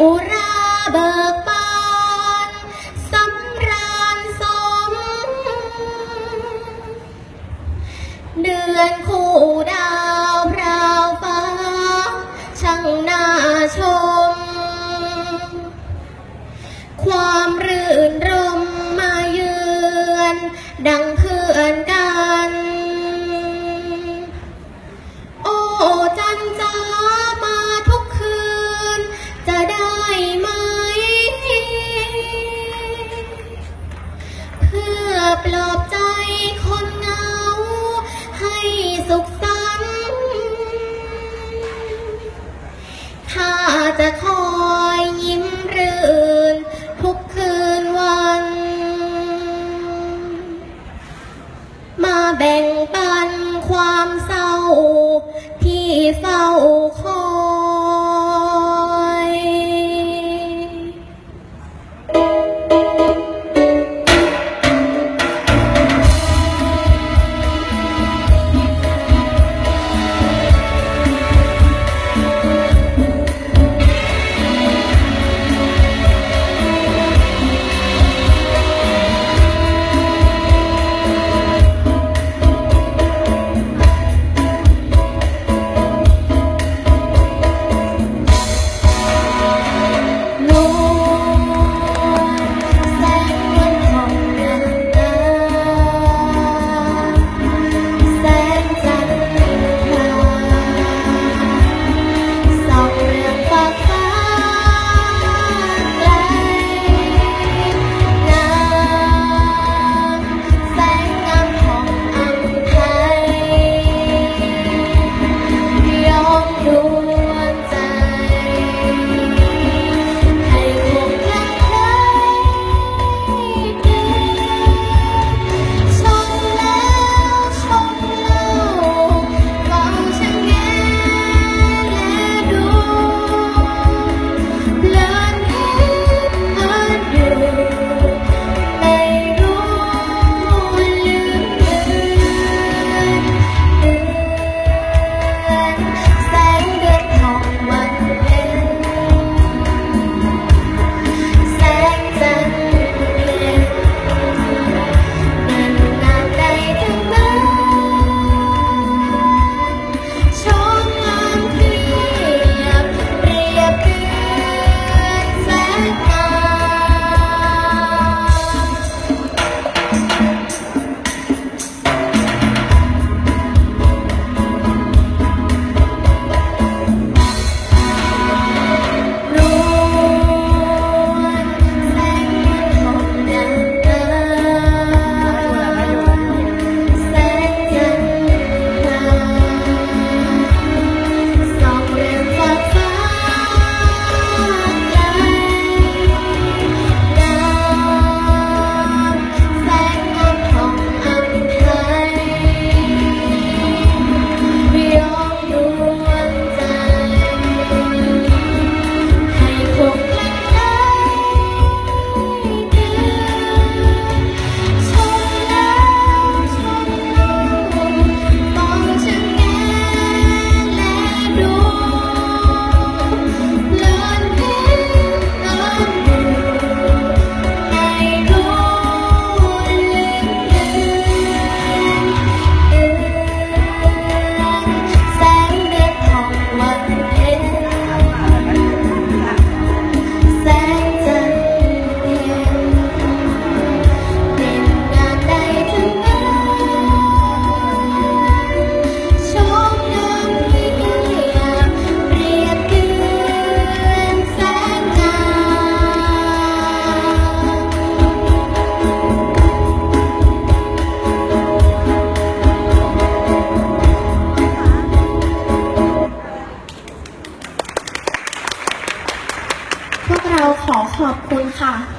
อุราเบิกบานสำราญสม เดือนคู่ดาวพราวฟ้า ช่างน่าชม ความรื่นรมมาเยือน ดังเพื่อนกัน ปลอบใจคนเหงา ให้สุขสันต์ถ้าจะคอยยิ้มรื่น ทุกคืนวัน มาแบ่งปันความเศร้าที่เศร้าคอย ขอบคุณค่ะ